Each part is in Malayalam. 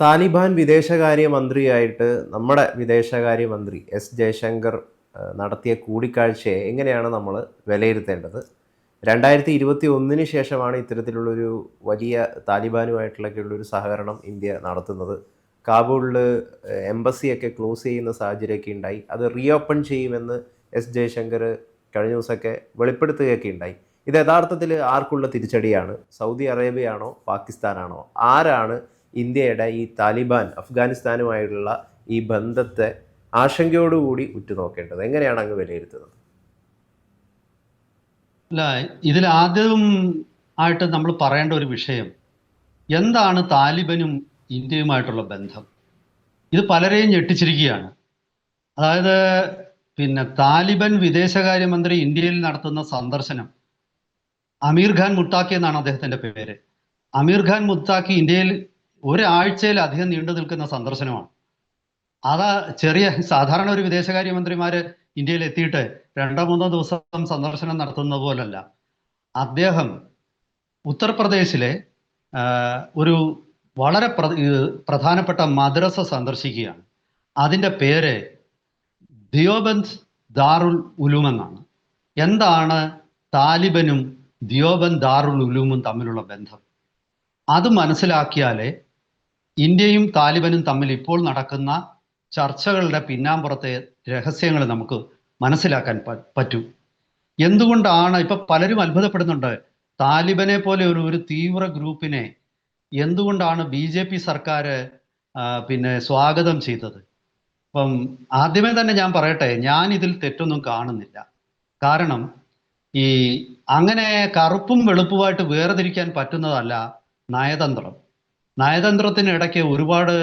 താലിബാൻ വിദേശകാര്യമന്ത്രിയായിട്ട് നമ്മുടെ വിദേശകാര്യമന്ത്രി എസ് ജയശങ്കർ നടത്തിയ കൂടിക്കാഴ്ചയെ എങ്ങനെയാണ് നമ്മൾ വിലയിരുത്തേണ്ടത്? രണ്ടായിരത്തി ഇരുപത്തി ഒന്നിന് ശേഷമാണ് ഇത്തരത്തിലുള്ളൊരു വലിയ താലിബാനുമായിട്ടുള്ളൊരു സഹകരണം ഇന്ത്യ നടത്തുന്നത്. കാബൂളിൽ എംബസിയൊക്കെ ക്ലോസ് ചെയ്യുന്ന സാഹചര്യമൊക്കെ ഉണ്ടായി. അത് റീഓപ്പൺ ചെയ്യുമെന്ന് എസ് ജയശങ്കർ കഴിഞ്ഞ ദിവസമൊക്കെ വെളിപ്പെടുത്തുകയൊക്കെ ഉണ്ടായി. ഇത് യഥാർത്ഥത്തിൽ ആർക്കുള്ള തിരിച്ചടിയാണ്? സൗദി അറേബ്യയാണോ? പാകിസ്ഥാനാണോ? ആരാണ് ഇന്ത്യയുടെ ഈ താലിബാൻ അഫ്ഗാനിസ്ഥാനുമായുള്ള ഈ ബന്ധത്തെ ആശങ്കയോടുകൂടി ഉറ്റുനോക്കേണ്ടത് എങ്ങനെയാണ് അങ്ങ് വിലയിരുത്തുന്നത്? അല്ല ഇതിൽ ആദ്യം ആയിട്ട് നമ്മൾ പറയേണ്ട ഒരു വിഷയം എന്താണ് താലിബനും ഇന്ത്യയുമായിട്ടുള്ള ബന്ധം? ഇത് പലരെയും ഞെട്ടിച്ചിരിക്കുകയാണ്. അതായത് പിന്നെ താലിബൻ വിദേശകാര്യമന്ത്രി ഇന്ത്യയിൽ നടത്തുന്ന സന്ദർശനം അമീർ ഖാൻ മുത്താക്കി എന്നാണ് അദ്ദേഹത്തിന്റെ പേര്. അമീർ ഖാൻ മുത്താക്കി ഇന്ത്യയിൽ ഒരാഴ്ചയിലധികം നീണ്ടു നിൽക്കുന്ന സന്ദർശനമാണ്. അതാ ചെറിയ സാധാരണ ഒരു വിദേശകാര്യമന്ത്രിമാര് ഇന്ത്യയിൽ എത്തിയിട്ട് രണ്ടോ മൂന്നോ ദിവസം സന്ദർശനം നടത്തുന്ന പോലല്ല. അദ്ദേഹം ഉത്തർപ്രദേശിലെ ഒരു വളരെ പ്ര പ്രധാനപ്പെട്ട മദ്രസ സന്ദർശിക്കുകയാണ്. അതിന്റെ പേര് ദിയോബന്ത് ദാറുൽ ഉലൂം എന്നാണ്. എന്താണ് താലിബനും ദിയോബന്ത് ദാറുൽ ഉലൂമും തമ്മിലുള്ള ബന്ധം? അത് മനസ്സിലാക്കിയാലേ ഇന്ത്യയും താലിബനും തമ്മിൽ ഇപ്പോൾ നടക്കുന്ന ചർച്ചകളുടെ പിന്നാമ്പുറത്തെ രഹസ്യങ്ങൾ നമുക്ക് മനസ്സിലാക്കാൻ പറ്റൂ. എന്തുകൊണ്ടാണ് ഇപ്പൊ പലരും അത്ഭുതപ്പെടുന്നുണ്ട് താലിബനെ പോലെ ഒരു ഒരു തീവ്ര ഗ്രൂപ്പിനെ എന്തുകൊണ്ടാണ് ബി ജെ പി സർക്കാർ പിന്നെ സ്വാഗതം ചെയ്തത്? അപ്പം ആദ്യമേ തന്നെ ഞാൻ പറയട്ടെ ഞാൻ ഇതിൽ തെറ്റൊന്നും കാണുന്നില്ല. കാരണം ഈ അങ്ങനെ കറുപ്പും വെളുപ്പുമായിട്ട് വേർതിരിക്കാൻ പറ്റുന്നതല്ല നയതന്ത്രം. നയതന്ത്രത്തിന് ഇടയ്ക്ക് ഒരുപാട്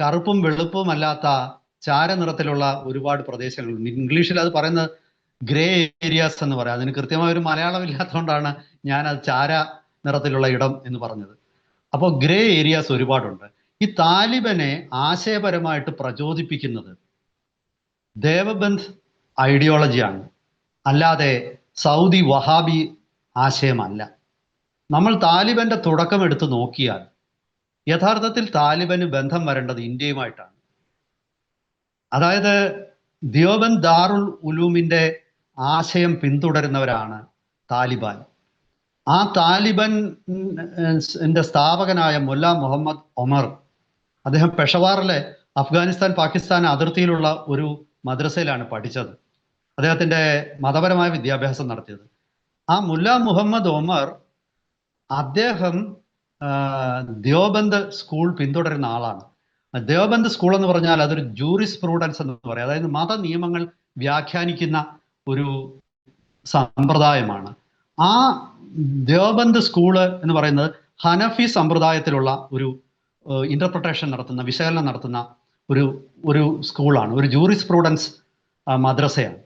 കറുപ്പും വെളുപ്പും അല്ലാത്ത ചാരനിറത്തിലുള്ള ഒരുപാട് പ്രദേശങ്ങളുണ്ട്. ഇംഗ്ലീഷിൽ അത് പറയുന്നത് ഗ്രേ ഏരിയാസ് എന്ന് പറയാം. അതിന് കൃത്യമായ ഒരു മലയാളം ഇല്ലാത്തതുകൊണ്ടാണ് ഞാൻ അത് ചാര നിറത്തിലുള്ള ഇടം എന്ന് പറഞ്ഞത്. അപ്പോൾ ഗ്രേ ഏരിയാസ് ഒരുപാടുണ്ട്. ഈ താലിബനെ ആശയപരമായിട്ട് പ്രചോദിപ്പിക്കുന്നത് ദേവബന്ധ് ഐഡിയോളജിയാണ് അല്ലാതെ സൗദി വഹാബി ആശയമല്ല. നമ്മൾ താലിബന്റെ തുടക്കം എടുത്ത് നോക്കിയാൽ യഥാർത്ഥത്തിൽ താലിബന് ബന്ധം വരേണ്ടത് ഇന്ത്യയുമായിട്ടാണ്. അതായത് ദിയോബൻ ദാറുൽ ഉലൂമിന്റെ ആശയം പിന്തുടരുന്നവരാണ് താലിബാൻ. ആ താലിബൻ സ്ഥാപകനായ മുല്ല മുഹമ്മദ് ഒമർ അദ്ദേഹം പെഷവാറിലെ അഫ്ഗാനിസ്ഥാൻ പാകിസ്ഥാൻ അതിർത്തിയിലുള്ള ഒരു മദ്രസയിലാണ് പഠിച്ചത്. അദ്ദേഹത്തിന്റെ മതപരമായ വിദ്യാഭ്യാസം നടത്തിയത്. ആ മുല്ല മുഹമ്മദ് ഒമർ അദ്ദേഹം ദ്യോബന്ദ് സ്കൂൾ പിന്തുടരുന്ന ആളാണ്. ദേവബന്ധ സ്കൂൾ എന്ന് പറഞ്ഞാൽ അതൊരു ജൂറിസ് പ്രൂഡൻസ് എന്ന് പറയും. അതായത് മത നിയമങ്ങൾ വ്യാഖ്യാനിക്കുന്ന ഒരു സമ്പ്രദായമാണ്. ആ ദേവബന്ധ സ്കൂൾ എന്ന് പറയുന്നത് ഹനഫി സമ്പ്രദായത്തിലുള്ള ഒരു ഇന്റർപ്രിട്ടേഷൻ നടത്തുന്ന വിശകലനം നടത്തുന്ന ഒരു ഒരു സ്കൂളാണ്. ഒരു ജൂറിസ് പ്രൂഡൻസ് മദ്രസയാണ്.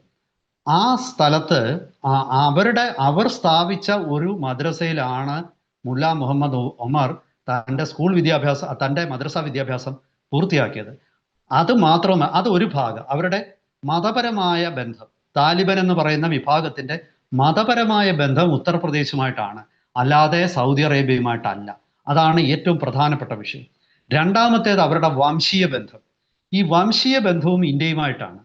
ആ സ്ഥലത്ത് അവരുടെ അവർ സ്ഥാപിച്ച ഒരു മദ്രസയിലാണ് മുല്ല മുഹമ്മദ് ഒമർ തന്റെ സ്കൂൾ വിദ്യാഭ്യാസം തന്റെ മദ്രസ വിദ്യാഭ്യാസം പൂർത്തിയാക്കിയത്. അത് മാത്രമല്ല അത് ഒരു ഭാഗം. അവരുടെ മതപരമായ ബന്ധം താലിബൻ എന്ന് പറയുന്ന വിഭാഗത്തിന്റെ മതപരമായ ബന്ധം ഉത്തർപ്രദേശുമായിട്ടാണ്. അല്ലാതെ സൗദി അറേബ്യയുമായിട്ടല്ല. അതാണ് ഏറ്റവും പ്രധാനപ്പെട്ട വിഷയം. രണ്ടാമത്തേത് അവരുടെ വംശീയ ബന്ധം. ഈ വംശീയ ബന്ധവും ഇന്ത്യയുമായിട്ടാണ്.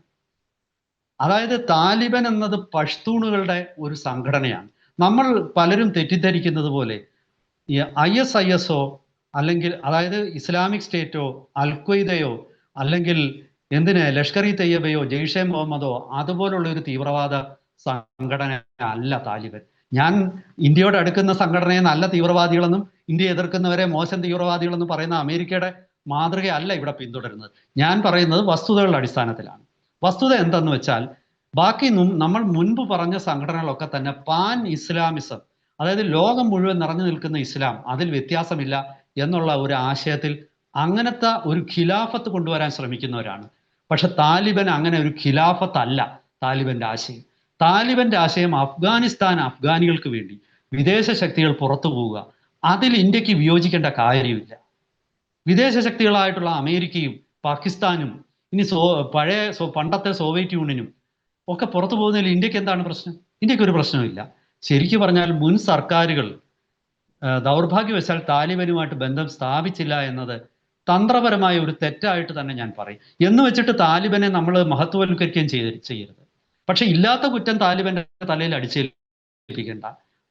അതായത് താലിബൻ എന്നത് പഷ്തൂണുകളുടെ ഒരു സംഘടനയാണ്. നമ്മൾ പലരും തെറ്റിദ്ധരിക്കുന്നത് പോലെ ഐ എസ് ഐ എസോ അല്ലെങ്കിൽ അതായത് ഇസ്ലാമിക് സ്റ്റേറ്റോ അൽക്വയ്ദയോ അല്ലെങ്കിൽ എന്തിന് ലഷ്കർ ഇ തയ്യബയോ ജെയ്ഷെ മുഹമ്മദോ അതുപോലുള്ള ഒരു തീവ്രവാദ സംഘടന അല്ല താലിബൻ. ഞാൻ ഇന്ത്യയോട് അടുക്കുന്ന സംഘടനയെ നല്ല തീവ്രവാദികളെന്നും ഇന്ത്യ എതിർക്കുന്നവരെ മോശം തീവ്രവാദികളെന്നും പറയുന്ന അമേരിക്കയുടെ മാതൃകയല്ല ഇവിടെ പിന്തുടരുന്നത്. ഞാൻ പറയുന്നത് വസ്തുതകളുടെ അടിസ്ഥാനത്തിലാണ്. വസ്തുത എന്തെന്ന് വെച്ചാൽ ബാക്കി നമ്മൾ മുൻപ് പറഞ്ഞ സംഘടനകളൊക്കെ തന്നെ പാൻ ഇസ്ലാമിസം അതായത് ലോകം മുഴുവൻ നിറഞ്ഞു നിൽക്കുന്ന ഇസ്ലാം അതിൽ വ്യത്യാസമില്ല എന്നുള്ള ഒരു ആശയത്തിൽ അങ്ങനത്തെ ഒരു ഖിലാഫത്ത് കൊണ്ടുവരാൻ ശ്രമിക്കുന്നവരാണ്. പക്ഷെ താലിബൻ അങ്ങനെ ഒരു ഖിലാഫത്ത് അല്ല താലിബന്റെ ആശയം. താലിബന്റെ ആശയം അഫ്ഗാനിസ്ഥാൻ അഫ്ഗാനികൾക്ക് വേണ്ടി വിദേശ ശക്തികൾ പുറത്തു പോവുക അതിൽ ഇന്ത്യയ്ക്ക് വിയോജിക്കേണ്ട കാര്യമില്ല. വിദേശ ശക്തികളായിട്ടുള്ള അമേരിക്കയും പാകിസ്ഥാനും ഇനി സോ പഴയ പണ്ടത്തെ സോവിയറ്റ് യൂണിയനും ഒക്കെ പുറത്തു പോകുന്നതിൽ ഇന്ത്യയ്ക്ക് എന്താണ് പ്രശ്നം? ഇന്ത്യയ്ക്ക് ഒരു പ്രശ്നമില്ല ശരിക്കും പറഞ്ഞാൽ മുൻ സർക്കാരുകൾ ദൗർഭാഗ്യവശാൽ താലിബനുമായിട്ട് ബന്ധം സ്ഥാപിച്ചില്ല എന്നത് തന്ത്രപരമായ ഒരു തെറ്റായിട്ട് തന്നെ ഞാൻ പറയും. എന്ന് വെച്ചിട്ട് താലിബനെ നമ്മൾ മഹത്വവൽക്കരിക്കുകയും ചെയ്ത് ചെയ്യരുത്. പക്ഷെ ഇല്ലാത്ത കുറ്റം താലിബന്റെ തലയിൽ അടിച്ചേൽപ്പിക്കേണ്ട.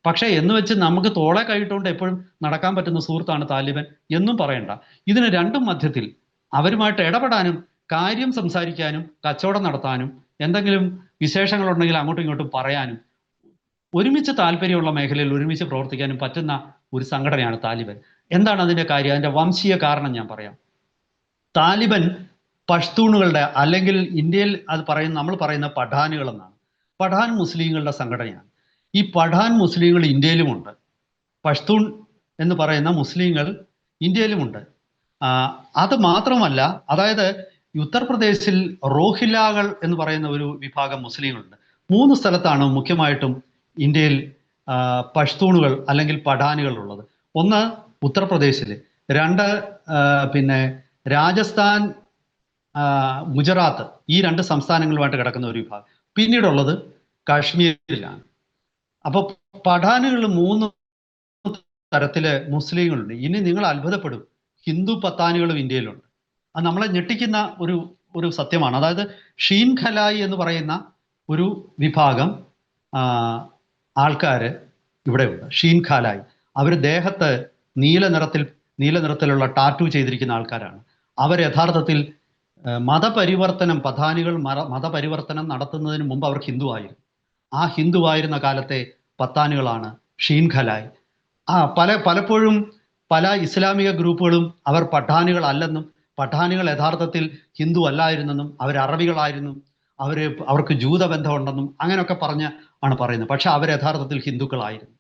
പക്ഷേ എന്ന് വെച്ച് നമുക്ക് തോളെ കൈയിട്ടുകൊണ്ട് എപ്പോഴും നടക്കാൻ പറ്റുന്ന സുഹൃത്താണ് താലിബൻ എന്നും പറയണ്ട. ഇതിന് രണ്ടും മധ്യത്തിൽ അവരുമായിട്ട് ഇടപെടാനും കാര്യം സംസാരിക്കാനും കച്ചവടം നടത്താനും എന്തെങ്കിലും വിശേഷങ്ങളുണ്ടെങ്കിൽ അങ്ങോട്ടും ഇങ്ങോട്ടും പറയാനും ഒരുമിച്ച് താല്പര്യമുള്ള മേഖലയിൽ ഒരുമിച്ച് പ്രവർത്തിക്കാനും പറ്റുന്ന ഒരു സംഘടനയാണ് താലിബൻ. എന്താണ് അതിന്റെ കാര്യം? അതിന്റെ വംശീയ കാരണം ഞാൻ പറയാം. താലിബൻ പഷ്തൂണുകളുടെ അല്ലെങ്കിൽ ഇന്ത്യയിൽ അത് പറയുന്ന നമ്മൾ പറയുന്ന പഠാനുകൾ എന്നാണ്. പഠാൻ മുസ്ലിങ്ങളുടെ സംഘടനയാണ്. ഈ പഠാൻ മുസ്ലിങ്ങൾ ഇന്ത്യയിലുമുണ്ട്. പഷ്തൂൺ എന്ന് പറയുന്ന മുസ്ലിങ്ങൾ ഇന്ത്യയിലുമുണ്ട്. അത് മാത്രമല്ല അതായത് ഉത്തർപ്രദേശിൽ റോഹില്ലാകൾ എന്ന് പറയുന്ന ഒരു വിഭാഗം മുസ്ലിങ്ങളുണ്ട്. മൂന്ന് സ്ഥലത്താണ് മുഖ്യമായിട്ടും ഇന്ത്യയിൽ പഷ്തൂണുകൾ അല്ലെങ്കിൽ പഠാനുകൾ ഉള്ളത് ഒന്ന് ഉത്തർപ്രദേശിൽ രണ്ട് പിന്നെ രാജസ്ഥാൻ ഗുജറാത്ത് ഈ രണ്ട് സംസ്ഥാനങ്ങളുമായിട്ട് കിടക്കുന്ന ഒരു വിഭാഗം. പിന്നീടുള്ളത് കാശ്മീരിലാണ്. അപ്പോൾ പഠാനുകൾ മൂന്ന് തരത്തിൽ മുസ്ലിങ്ങളുണ്ട്. ഇനി നിങ്ങൾ അത്ഭുതപ്പെടും. ഹിന്ദു പത്താനുകളും ഇന്ത്യയിലുണ്ട്. അത് നമ്മളെ ഞെട്ടിക്കുന്ന ഒരു ഒരു സത്യമാണ്. അതായത് ഷീൻ ഖലായി എന്ന് പറയുന്ന ഒരു വിഭാഗം ആ, ആൾക്കാര് ഇവിടെയുണ്ട് ഷീൻ ഖാലായി. അവർ ദേഹത്ത് നീല നിറത്തിൽ നീല നിറത്തിലുള്ള ടാറ്റു ചെയ്തിരിക്കുന്ന ആൾക്കാരാണ്. അവർ യഥാർത്ഥത്തിൽ മതപരിവർത്തനം പധാനികൾ മത മതപരിവർത്തനം നടത്തുന്നതിന് മുമ്പ് അവർ ഹിന്ദു ആയിരുന്നു. ആ ഹിന്ദു ആയിരുന്ന കാലത്തെ പത്താനുകളാണ് ഷീൻ ഖലായ്. ആ പല പലപ്പോഴും പല ഇസ്ലാമിക ഗ്രൂപ്പുകളും അവർ പഠാനുകളല്ലെന്നും പഠാനുകൾ യഥാർത്ഥത്തിൽ ഹിന്ദു അല്ലായിരുന്നെന്നും അവർ അറബികളായിരുന്നു അവർ അവർക്ക് ജൂതബന്ധമുണ്ടെന്നും അങ്ങനെയൊക്കെ പറഞ്ഞ് ആണ് പറയുന്നത്. പക്ഷെ അവർ യഥാർത്ഥത്തിൽ ഹിന്ദുക്കളായിരുന്നു.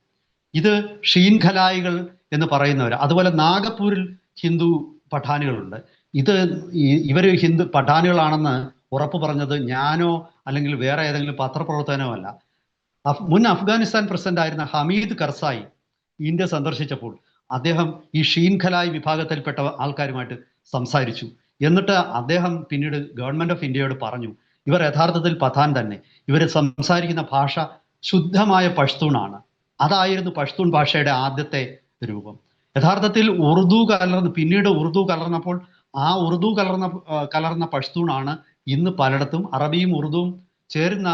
ഇത് ഷീൻഖലായികൾ എന്ന് പറയുന്നവർ അതുപോലെ നാഗപ്പൂരിൽ ഹിന്ദു പഠാനുകളുണ്ട്. ഇത് ഇവർ ഹിന്ദു പഠാനുകളാണെന്ന് ഉറപ്പ് പറഞ്ഞത് ഞാനോ അല്ലെങ്കിൽ വേറെ ഏതെങ്കിലും പത്രപ്രവർത്തനോ അല്ല. മുൻ അഫ്ഗാനിസ്ഥാൻ പ്രസിഡന്റ് ആയിരുന്ന ഹമീദ് കർസായി ഇന്ത്യ സന്ദർശിച്ചപ്പോൾ അദ്ദേഹം ഈ ഷീൻഖലായി വിഭാഗത്തിൽപ്പെട്ട ആൾക്കാരുമായിട്ട് സംസാരിച്ചു. എന്നിട്ട് അദ്ദേഹം പിന്നീട് ഗവൺമെന്റ് ഓഫ് ഇന്ത്യയോട് പറഞ്ഞു ഇവർ യഥാർത്ഥത്തിൽ പഥാൻ തന്നെ. ഇവർ സംസാരിക്കുന്ന ഭാഷ ശുദ്ധമായ പഷ്തൂണാണ്. അതായിരുന്നു പഷ്തൂൺ ഭാഷയുടെ ആദ്യത്തെ രൂപം. യഥാർത്ഥത്തിൽ ഉറുദു കലർന്ന് പിന്നീട് ഉറുദു കലർന്നപ്പോൾ ആ ഉറുദു കലർന്ന കലർന്ന പഷ്തൂണാണ് ഇന്ന് പലയിടത്തും അറബിയും ഉറുദുവും ചേരുന്ന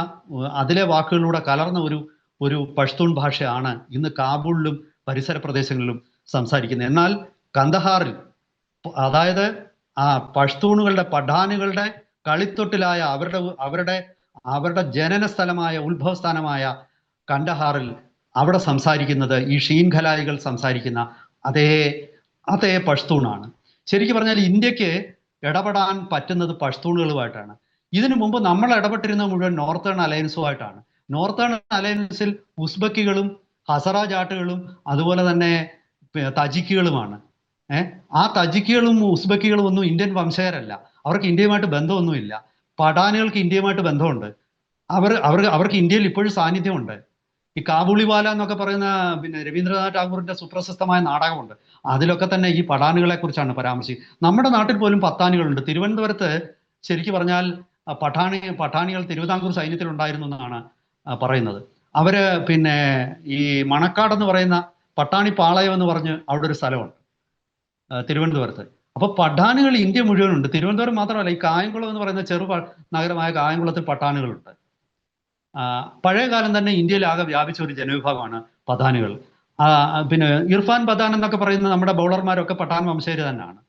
അതിലെ വാക്കുകളിലൂടെ കലർന്ന ഒരു ഒരു പഷ്തൂൺ ഭാഷയാണ് ഇന്ന് കാബൂളിലും പരിസര പ്രദേശങ്ങളിലും സംസാരിക്കുന്നത്. എന്നാൽ കന്ദഹാറിൽ അതായത് ആ പഷ്തൂണുകളുടെ പഠാനുകളുടെ കളിത്തൊട്ടിലായ അവരുടെ അവരുടെ അവരുടെ ജനന സ്ഥലമായ ഉത്ഭവസ്ഥാനമായ കണ്ടഹാറിൽ അവിടെ സംസാരിക്കുന്നത് ഈ ഷീൻ ഖലായികൾ സംസാരിക്കുന്ന അതേ അതേ പഷ്തൂണാണ്. ശരിക്കും പറഞ്ഞാൽ ഇന്ത്യയ്ക്ക് ഇടപെടാൻ പറ്റുന്നത് പഷ്തൂണുകളുമായിട്ടാണ്. ഇതിനു മുമ്പ് നമ്മൾ ഇടപെട്ടിരുന്ന മുഴുവൻ നോർത്തേൺ അലയൻസുമായിട്ടാണ്. നോർത്തേൺ അലയൻസിൽ ഉസ്ബക്കികളും ഹസറ ജാട്ടുകളും അതുപോലെ തന്നെ തജിക്കുകളുമാണ്. ഏഹ് ആ തജിക്കുകളും ഉസ്ബക്കികളും ഒന്നും ഇന്ത്യൻ വംശജരല്ല. അവർക്ക് ഇന്ത്യയുമായിട്ട് ബന്ധമൊന്നുമില്ല. പഠാനുകൾക്ക് ഇന്ത്യയുമായിട്ട് ബന്ധമുണ്ട്. അവർ അവർ അവർക്ക് ഇന്ത്യയിൽ ഇപ്പോഴും സാന്നിധ്യമുണ്ട്. ഈ കാബൂളിവാല എന്നൊക്കെ പറയുന്ന പിന്നെ രവീന്ദ്രനാഥ് ടാഗോറിന്റെ സുപ്രശസ്തമായ നാടകമുണ്ട്. അതിലൊക്കെ തന്നെ ഈ പഠാനുകളെ കുറിച്ചാണ് പരാമർശിക്കുന്നത് നമ്മുടെ നാട്ടിൽ പോലും പത്താനികളുണ്ട് തിരുവനന്തപുരത്ത് ശരിക്കു പറഞ്ഞാൽ പഠാണി പഠാണികൾ തിരുവിതാംകൂർ സൈന്യത്തിൽ ഉണ്ടായിരുന്നു എന്നാണ് പറയുന്നത്. അവർ പിന്നെ ഈ മണക്കാട് എന്ന് പറയുന്ന പട്ടാണി പാളയം എന്ന് പറഞ്ഞ് അവിടെ ഒരു സ്ഥലമുണ്ട് തിരുവനന്തപുരത്ത്. അപ്പൊ പഠാനുകൾ ഇന്ത്യ മുഴുവനുണ്ട്. തിരുവനന്തപുരം മാത്രമല്ല ഈ കായംകുളം എന്ന് പറയുന്ന ചെറു നഗരമായ കായംകുളത്തിൽ പഠാനുകളുണ്ട്. പഴയ കാലം തന്നെ ഇന്ത്യയിൽ ഇന്ത്യയിലാകെ വ്യാപിച്ച ഒരു ജനവിഭാഗമാണ് പഠാനുകൾ. പിന്നെ ഇർഫാൻ പഥാൻ എന്നൊക്കെ പറയുന്ന നമ്മുടെ ബൗളർമാരൊക്കെ പട്ടാൻ വംശേര് തന്നെയാണ്.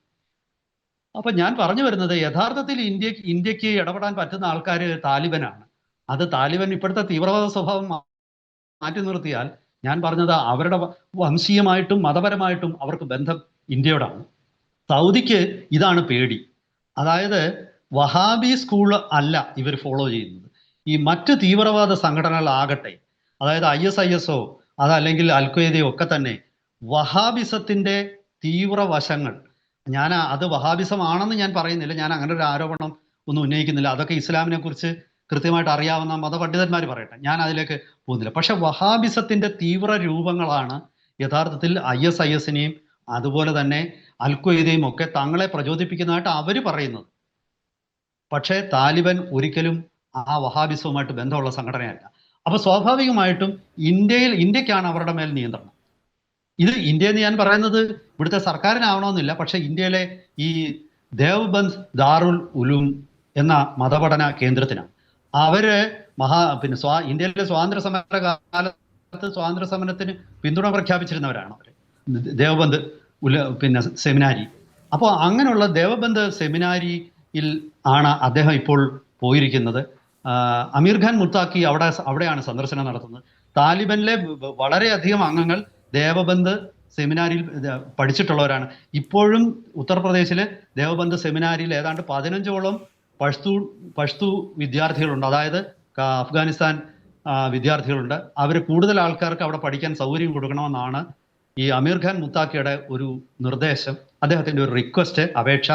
അപ്പൊ ഞാൻ പറഞ്ഞു വരുന്നത് യഥാർത്ഥത്തിൽ ഇന്ത്യ ഇന്ത്യയ്ക്ക് ഇടപെടാൻ പറ്റുന്ന ആൾക്കാർ താലിബനാണ്. അത് താലിബൻ ഇപ്പോഴത്തെ തീവ്രവാദ സ്വഭാവം മാറ്റി നിർത്തിയാൽ ഞാൻ പറഞ്ഞത് അവരുടെ വംശീയമായിട്ടും മതപരമായിട്ടും അവർക്ക് ബന്ധം ഇന്ത്യയോടാണ്. സൗദിക്ക് ഇതാണ് പേടി. അതായത് വഹാബി സ്കൂൾ അല്ല ഇവർ ഫോളോ ചെയ്യുന്നത്. ഈ മറ്റ് തീവ്രവാദ സംഘടനകളാകട്ടെ അതായത് ഐ എസ് ഐ എസോ അതല്ലെങ്കിൽ അൽഖ്വയ്ദയോ ഒക്കെ തന്നെ വഹാബിസത്തിന്റെ തീവ്രവശങ്ങൾ. ഞാൻ അത് വഹാബിസം ആണെന്ന് ഞാൻ പറയുന്നില്ല. ഞാൻ അങ്ങനെ ഒരു ആരോപണം ഒന്നും ഉന്നയിക്കുന്നില്ല. അതൊക്കെ ഇസ്ലാമിനെ കുറിച്ച് കൃത്യമായിട്ട് അറിയാവുന്ന മതപണ്ഡിതന്മാർ പറയട്ടെ. ഞാൻ അതിലേക്ക് പോകുന്നില്ല. പക്ഷെ വഹാബിസത്തിന്റെ തീവ്ര രൂപങ്ങളാണ് യഥാർത്ഥത്തിൽ ഐ എസ് ഐ എസിനെയും അതുപോലെ തന്നെ അൽഖ്വയ്ദയും ഒക്കെ തങ്ങളെ പ്രചോദിപ്പിക്കുന്നതായിട്ട് അവർ പറയുന്നത്. പക്ഷേ താലിബൻ ഒരിക്കലും ആ വഹാബിസവുമായിട്ട് ബന്ധമുള്ള സംഘടനയല്ല. അപ്പോൾ സ്വാഭാവികമായിട്ടും ഇന്ത്യയിൽ ഇന്ത്യക്കാണ് അവരുടെ മേൽ നിയന്ത്രണം. ഇത് ഇന്ത്യ എന്ന് ഞാൻ പറയുന്നത് ഇവിടുത്തെ സർക്കാരിനാവണമെന്നില്ല പക്ഷേ ഇന്ത്യയിലെ ഈ ദേവ്ബന്ദ് ദാറുൽ ഉലൂം എന്ന മതപഠന കേന്ദ്രത്തിനാണ്. അവർ മഹാ പിന്നെ സ്വാ ഇന്ത്യയിലെ സ്വാതന്ത്ര്യ സമര കാലത്ത് സ്വാതന്ത്ര്യ സമരത്തിന് പിന്തുണ പ്രഖ്യാപിച്ചിരുന്നവരാണ് അവർ. ദേവബന്ദ് ഉല പിന്നെ സെമിനാരി. അപ്പോൾ അങ്ങനെയുള്ള ദേവബന്ധ സെമിനാരിയിൽ ആണ് അദ്ദേഹം ഇപ്പോൾ പോയിരിക്കുന്നത്. അമീർ ഖാൻ മുത്താക്കി അവിടെ അവിടെയാണ് സന്ദർശനം നടത്തുന്നത്. താലിബനിലെ വളരെയധികം അംഗങ്ങൾ ദേവബന്ധ് സെമിനാരിയിൽ പഠിച്ചിട്ടുള്ളവരാണ്. ഇപ്പോഴും ഉത്തർപ്രദേശിലെ ദേവബന്ധ സെമിനാരിയിൽ ഏതാണ്ട് പതിനഞ്ചോളം പഷ്തു പഷ്തു വിദ്യാർത്ഥികളുണ്ട്. അതായത് അഫ്ഗാനിസ്ഥാൻ വിദ്യാർത്ഥികളുണ്ട്. അവർ കൂടുതൽ ആൾക്കാർക്ക് അവിടെ പഠിക്കാൻ സൗകര്യം കൊടുക്കണമെന്നാണ് ഈ അമീർ ഖാൻ മുത്താക്കിയുടെ ഒരു നിർദ്ദേശം അദ്ദേഹത്തിന്റെ ഒരു റിക്വസ്റ്റ് അപേക്ഷ.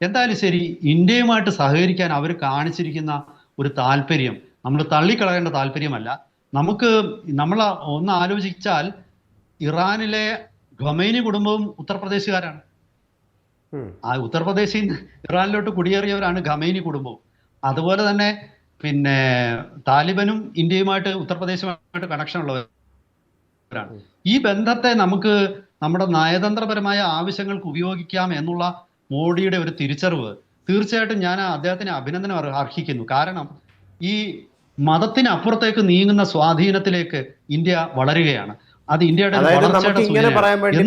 എന്തായാലും ശരി ഇന്ത്യയുമായിട്ട് സഹകരിക്കാൻ അവർ കാണിച്ചിരിക്കുന്ന ഒരു താല്പര്യം നമ്മൾ തള്ളിക്കളയേണ്ട താല്പര്യമല്ല. നമുക്ക് നമ്മൾ ഒന്ന് ആലോചിച്ചാൽ ഇറാനിലെ ഖൊമൈനി കുടുംബവും ഉത്തർപ്രദേശുകാരാണ്. ആ ഉത്തർപ്രദേശിൽ ഇറാനിലോട്ട് കുടിയേറിയവരാണ് ഖമൈനി കുടുംബവും. അതുപോലെ തന്നെ പിന്നെ താലിബനും ഇന്ത്യയുമായിട്ട് ഉത്തർപ്രദേശുമായിട്ട് കണക്ഷൻ ഉള്ളവരാണ് ഈ ബന്ധത്തെ നമുക്ക് നമ്മുടെ നയതന്ത്രപരമായ ആവശ്യങ്ങൾക്ക് ഉപയോഗിക്കാം എന്നുള്ള മോഡിയുടെ ഒരു തിരിച്ചറിവ് തീർച്ചയായിട്ടും ഞാൻ അദ്ദേഹത്തിന് അഭിനന്ദനം അർഹിക്കുന്നു. കാരണം ഈ മതത്തിനപ്പുറത്തേക്ക് നീങ്ങുന്ന സ്വാധീനത്തിലേക്ക് ഇന്ത്യ വളരുകയാണ്. അത് ഇന്ത്യയുടെ ഇങ്ങനെ പറയാൻ വേണ്ടി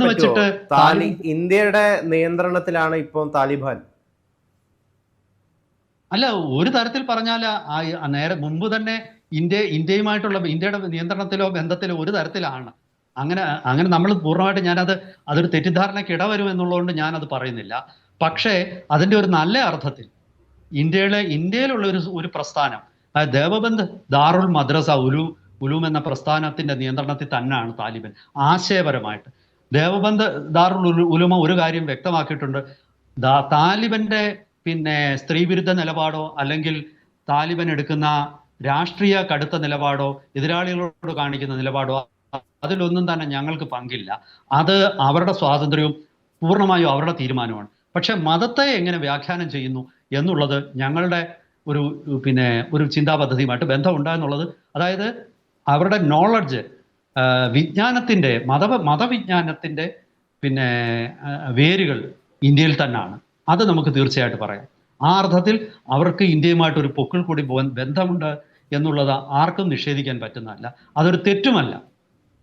ഇന്ത്യയുടെ നിയന്ത്രണത്തിലാണ് ഇപ്പോൾ താലിബാൻ. അല്ല ഒരു തരത്തിൽ പറഞ്ഞാൽ നേരെ മുമ്പ് തന്നെ ഇന്ത്യ ഇന്ത്യയുമായിട്ടുള്ള ഇന്ത്യയുടെ നിയന്ത്രണത്തിലോ ബന്ധത്തിലോ ഒരു തരത്തിലാണ്. അങ്ങനെ അങ്ങനെ നമ്മൾ പൂർണമായിട്ട് ഞാനത് അതൊരു തെറ്റിദ്ധാരണയ്ക്ക് ഇടവരും എന്നുള്ളതുകൊണ്ട് ഞാനത് പറയുന്നില്ല. പക്ഷേ അതിന്റെ ഒരു നല്ല അർത്ഥത്തിൽ ഇന്ത്യയിലെ ഇന്ത്യയിലുള്ള ഒരു ഒരു പ്രസ്ഥാനം ദേവബന്ധ് ദാറുൽ മദ്രസ ഉലു ഉലൂം എന്ന പ്രസ്ഥാനത്തിന്റെ നിയന്ത്രണത്തിൽ തന്നെയാണ് താലിബൻ. ആശയപരമായിട്ട്. ദേവബന്ധ് ദാറുൽ ഉലു- ഉലുമ ഒരു കാര്യം വ്യക്തമാക്കിയിട്ടുണ്ട്. താലിബന്റെ പിന്നെ സ്ത്രീവിരുദ്ധ നിലപാടോ അല്ലെങ്കിൽ താലിബൻ എടുക്കുന്ന രാഷ്ട്രീയ കടുത്ത നിലപാടോ എതിരാളികളോട് കാണിക്കുന്ന നിലപാടോ അതിലൊന്നും തന്നെ ഞങ്ങൾക്ക് പങ്കില്ല. അത് അവരുടെ സ്വാതന്ത്ര്യവും പൂർണമായും അവരുടെ തീരുമാനമാണ് പക്ഷെ മതത്തെ എങ്ങനെ വ്യാഖ്യാനം ചെയ്യുന്നു എന്നുള്ളത് ഞങ്ങളുടെ ഒരു പിന്നെ ഒരു ചിന്താ പദ്ധതിയുമായിട്ട് ബന്ധമുണ്ട് എന്നുള്ളത്. അതായത് അവരുടെ നോളജ് വിജ്ഞാനത്തിന്റെ മത മതവിജ്ഞാനത്തിന്റെ പിന്നെ വേരുകൾ ഇന്ത്യയിൽ തന്നെയാണ് അത് നമുക്ക് തീർച്ചയായിട്ട് പറയാം. ആ അർത്ഥത്തിൽ അവർക്ക് ഇന്ത്യയുമായിട്ട് ഒരു പൊക്കിൾ കൂടി പോകാൻ ബന്ധമുണ്ട് എന്നുള്ളത് ആർക്കും നിഷേധിക്കാൻ പറ്റുന്നതല്ല. അതൊരു തെറ്റുമല്ല.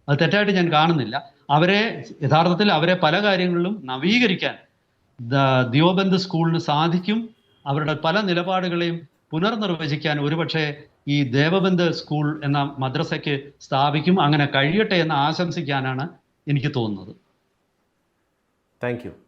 അത് തെറ്റായിട്ട് ഞാൻ കാണുന്നില്ല. അവരെ യഥാർത്ഥത്തിൽ അവരെ പല കാര്യങ്ങളിലും നവീകരിക്കാൻ ദ- ദിയോബന്ദ് സ്കൂളിന് സാധിക്കും. അവരുടെ പല നിലപാടുകളെയും പുനർനിർവചിക്കാൻ ഒരുപക്ഷെ ഈ ദേവബന്ദ് സ്കൂൾ എന്ന മദ്രസയ്ക്ക് സ്ഥാപിക്കും. അങ്ങനെ കഴിയട്ടെ എന്ന് ആശംസിക്കാനാണ് എനിക്ക് തോന്നുന്നത്. താങ്ക്